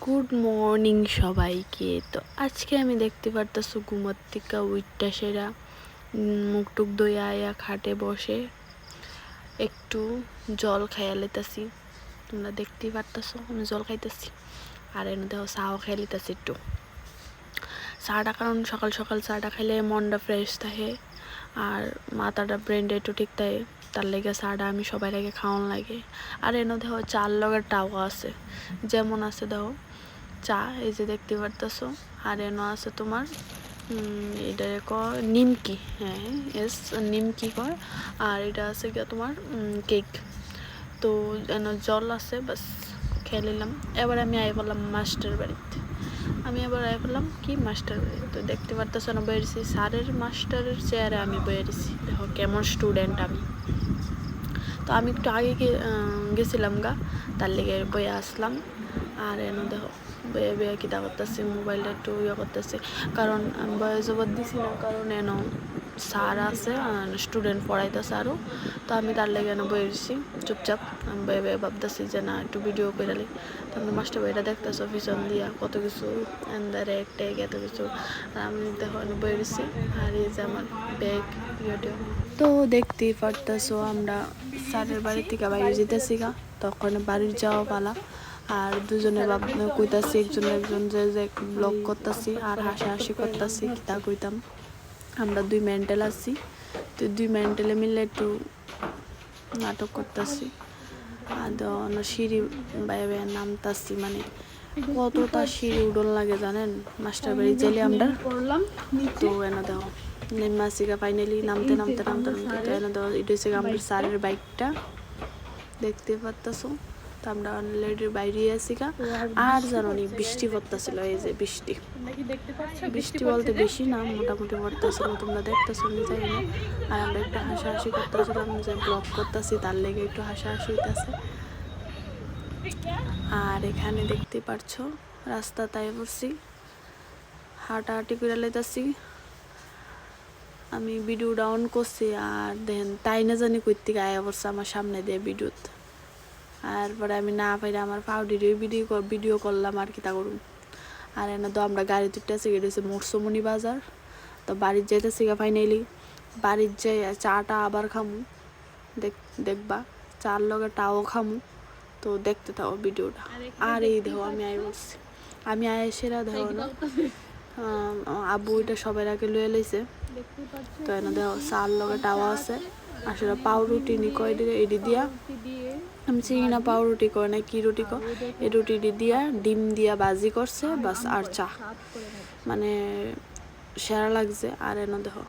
Good morning সবাইকে। তো আজকে আমি দেখতে পারতেছো ঘুমার থেকে উইটটা সেরা। উম, মুখ টুক দই আয়া খাটে বসে। একটু জল খাইয়া লেতাছি তোমরা দেখতেই পারতেছো আমি জল খাইতেছি। আর এনে দেখো চাও খাই লিতেছি একটু। চাটা কারণ সকাল সকাল চাটা খাইলে মনটা ফ্রেশ থাকে। আর মাথাটা ব্রেনটা একটু ঠিক থাকে তার লেগে চাটা আমি সবাই লাগে খাওয়ান লাগে। আর এনে দেখো চার লগের টাওয়া আছে, যেমন আছে দেখো চা, এই যে দেখতে পারতেছো। আর এনো আছে তোমার এটা কয়, নিমকি হ্যাঁ এস নিমকি কয়। আর এটা আছে গিয়ে তোমার কেক তো এন জল আছে, বাস, খেয়ে নিলাম। এবার আমি আই বললাম মাস্টার বাড়িতে আমি আবার আয় করলাম, কি মাস্টার? তো দেখতে পারতেছ না বেরিয়েছি স্যারের মাস্টারের চেয়ারে আমি বেরিয়েছি দেখো কেমন স্টুডেন্ট আমি। তো আমি একটু আগে গেছিলাম গা, তার লেগে বয়ে আসলাম। আর এন দেখো, বয়ে বয়ে কিতা করতেছি, মোবাইলটা একটু ইয়ে করতেছি। কারণ বয়ে জবর দিছি না, কারণ এনো স্যার আছে স্টুডেন্ট পড়াইতেছে আরও তো আমি তার লেগে এনে বয়ে দিছি, চুপচাপ। আমি বয়ে ভাবতেছি যে না, একটু ভিডিও করে তো আমি মাস্টার বইটা দেখতেছো পিছন দিয়া কত কিছু এন্দারে একটা এত কিছু। আর আমি দেখো বয়ে আর এই যে আমার ব্যাগ ইয়েটিও তো দেখতেই পারতেছো আমরা, স্যারের বাড়ি থেকে বাইরে যেতেছি গা। তখন বাড়ির যাওয়া পালা আর দুজনে কইতাছি, একজন একজন যে যে ব্লগ করতেছি, আর হাসাহাসি করতেছি তা কইতাম। আমরা দুই মেন্টাল আছি। তো দুই মেন্টালে মিলে একটু নাটক করতেছি। আর সিঁড়ি বাইরে বাইরে নামতাছি মানে কতটা সিঁড়ি উডন লাগে জানেন? মাস্টার বাড়ি জেলে আমরা। তো এনে দাও। নেমাসিকা ফাইনালি নামতে নামতে নামতে নামতে এনে দাও। এটা হচ্ছে আমার স্যারের বাইকটা দেখতে পারতাছো? তো আমরা অলরেডি বাইরে আছি গা। আর জানো বৃষ্টি পড়তেছিল এই যে বৃষ্টি। বৃষ্টি বলতে বেশি না মোটামুটি পড়তেছিল তোমরা দেখতেছো আমি জানি না। আর আমরা একটু হাসাহাসি করতেছিলাম যে ব্লগ করতেছি তার লেগে একটু হাসাহাসি হইতেছে। আর এখানে দেখতে পারছ রাস্তা তাই পড়ছি। হাঁটাহাঁটি করে লেতাছি আমি ভিডিও ডাউন করছি আর দেখেন তাই না জানি কই থেকে আয়া পড়ছে আমার সামনে দিয়ে ভিডিওত আর পরে আমি না পাইলে আমার পাউডির ভিডিও ভিডিও করলাম আর কি তা করুন আর এনে তো আমরা গাড়ি তুলতেছি এটা হচ্ছে মরসুমনি বাজার। তো বাড়ির যাইতেছি গা ফাইনালি। বাড়ির যাই চাটা আবার খামু। দেখ দেখবা চার লগে টাও খামু। তো দেখতে থাকো ভিডিওটা। আর এই দেখো আমি আই বলছি। আমি আয় সেরা দেখো না। আব্বু এটা সবাই আগে লয়ে লইছে। তো এনে দেখো চার লগে টাওয়া আছে। আসলে পাউরুটি নি কয় দিকে এডি দিয়া আমি চিনি না পাউরুটি কয় না কি রুটি কয় এই রুটিটি দিয়া, ডিম দিয়া বাজি করছে, বাস আর চা। মানে সেরা লাগছে, আর এনে দেখো।